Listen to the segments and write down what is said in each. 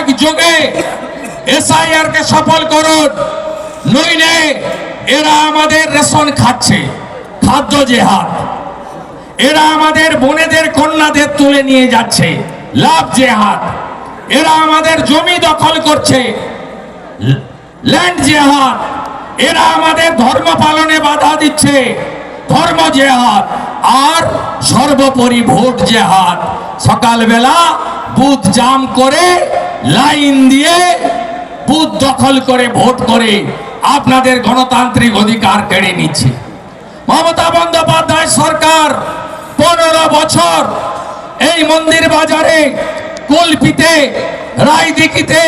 একযোগে এসআইআর কে সফল করুন। নইলে এরা আমাদের রেশন খাচ্ছে, খাদ্য জেহাদ এরা আমাদের বোনেদের, কন্যাদের তুলে নিয়ে যাচ্ছে, লাভ জেহাদ এরা আমাদের জমি দখল করছে, ল্যান্ড জেহাদ এরা আমাদের ধর্ম পালনে বাধা দিচ্ছে, ধর্ম জেহাদ আর সর্বোপরি ভোট জেহাদ সকালবেলা বুথ জাম করে, লাইন দিয়ে বুথ দখল করে, ভোট করে আপনাদের গণতান্ত্রিক অধিকার কেড়ে নিচ্ছে। মমতা বন্দ্যোপাধ্যায় সরকার পনেরো বছর এই মন্দির বাজারে কুলপিতে রায়দিঘিতে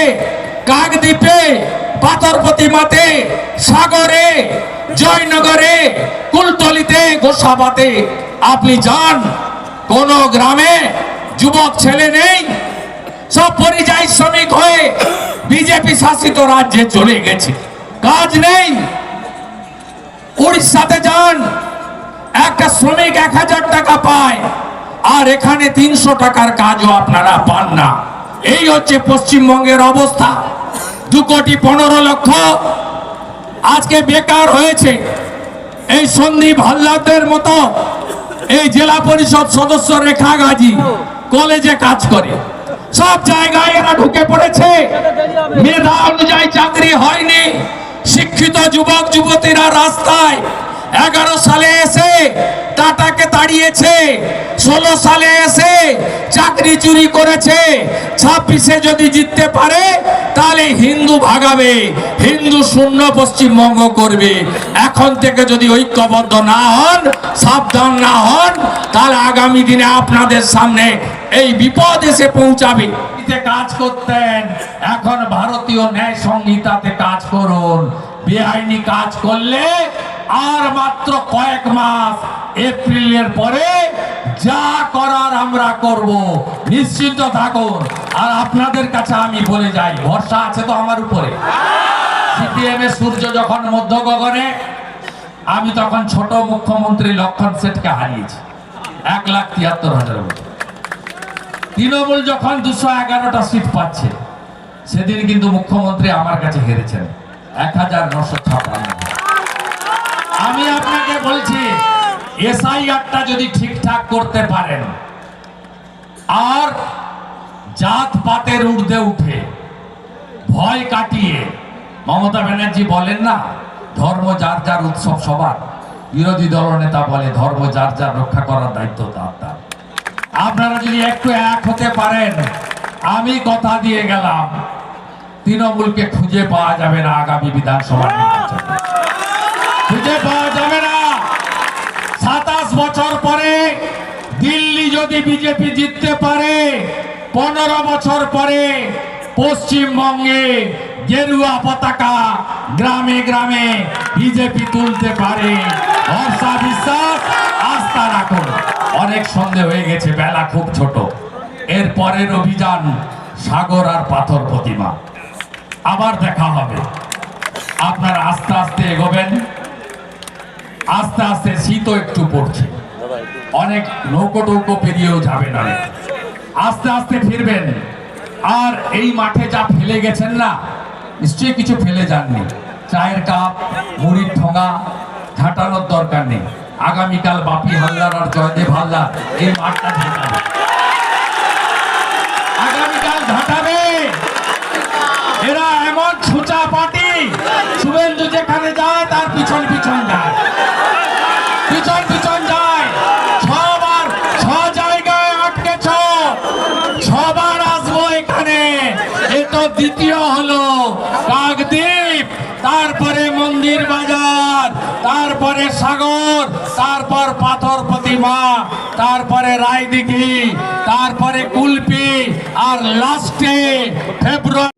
কাকদ্বীপে পাথর প্রতিমাতে, সাগরে, জয়নগরে, কুলতলিতে, গোসাবাতে। আপনি যান, কোন গ্রামে যুবক ছেলে নেই, সব পরিযায়ী শ্রমিক হয়ে বিজেপি শাসিত রাজ্যে চলে গেছে। কাজ নেই। উড়িষ্যাতে যান, একটা শ্রমিক এক হাজার টাকা পায়, আর এখানে তিনশো টাকার কাজও আপনারা পান না। এই হচ্ছে পশ্চিমবঙ্গের অবস্থা। দু কোটি পনেরো লক্ষ আজকে বেকার হয়েছে। এই সন্দীপ হাল্লাদের মতো এই জেলা পরিষদ সদস্য রেখা গাজী কলেজে কাজ করে। সব জায়গায় এরা ঢুকে পড়েছে। মেধা অনুযায়ী চাকরি হয়নি। শিক্ষিত যুবক, যুবতীরা রাস্তায় এগারো সালে এসে টাটাকে তাড়িয়েছে ষোলো সালে এসে চাকরি চুরি করেছে। ছাব্বিশে যদি জিততে পারে, তাহলে হিন্দু ভাগাবে। হিন্দু শূন্য পশ্চিমবঙ্গ করবে। এখন থেকে যদি ঐক্যবদ্ধ না হন, সাবধান না হন, তাহলে আগামী দিনে আপনাদের সামনে এই বিপদ এসে পৌঁছাবে। কাজ করতেন। এখন ভারতীয় ন্যায় সংহিতাতে কাজ করুন। বেআইনি কাজ করলে আর মাত্র কয়েক মাস এপ্রিলের পরে যা করার আমরা করব। নিশ্চিন্ত থাকুন। আর আপনাদের কাছে আমি বলে যাই, ভরসা আছে তো আমার উপরে? সিপিএম এর সূর্য যখন মধ্য গগনে আমি তখন ছোট মুখ্যমন্ত্রী লক্ষণ সেটকে হারিয়েছি। এক লাখ তিয়াত্তর হাজার ভোটে তৃণমূল যখন দুশো এগারোটা সিট পাচ্ছে, সেদিন কিন্তু মুখ্যমন্ত্রী আমার কাছে হেরেছেন। এক হাজার নশো ছাপ্পান্ন। আমি আপনাকে বলছি এসআইআরটা যদি ঠিকঠাক করতে পারেন, আর জাত পাতের ঊর্ধ্বে উঠে ভয় কাটিয়ে, মমতা ব্যানার্জি বলেন না, ধর্ম যার যার উৎসব সবার, বিরোধী দলনেতা বলে ধর্ম যার যার রক্ষা করার দায়িত্ব তার তার। আপনারা যদি একটু এক হতে পারেন, আমি কথা দিয়ে গেলাম, তৃণমূলকে খুঁজে পাওয়া যাবে না আগামী বিধানসভা যদি বিজেপি জিততে পারে, পনেরো বছর পরে পশ্চিমবঙ্গে গেরুয়া পতাকা গ্রামে গ্রামে বিজেপি তুলতে পারে। ভরসা, বিশ্বাস, আস্থা রাখুন। অনেক সন্দেহ হয়ে গেছে, বেলা খুব ছোট। এর পরের অভিযান সাগর আর পাথর প্রতিমা। আবার দেখা হবে। আপনারা আস্তে আস্তে এগোবেন। আস্তে আস্তে শীতও একটু পড়ছে। অনেক নৌকো টৌকো পেরিয়েও যাবেন আস্তে আস্তে ফিরবেন। আর এই মাঠে যা ফেলে গেছেন না, নিশ্চয়ই কিছু ফেলে যাননি। চায়ের কাপ, মুড়ির ঠোঙা, ঝাঁটানোর দরকার নেই। আগামীকাল বাপি হালদার আর জয়দেব হালদার এই মাঠটা ঝাঁটাবে দ্বিতীয় হলো কাকদ্বীপ তারপরে মন্দির বাজার, তারপরে সাগর, তারপর পাথর প্রতিমা, তারপরে রায়দিঘি, তারপরে কুলপি, আর লাস্টে ফেব্রুয়ারি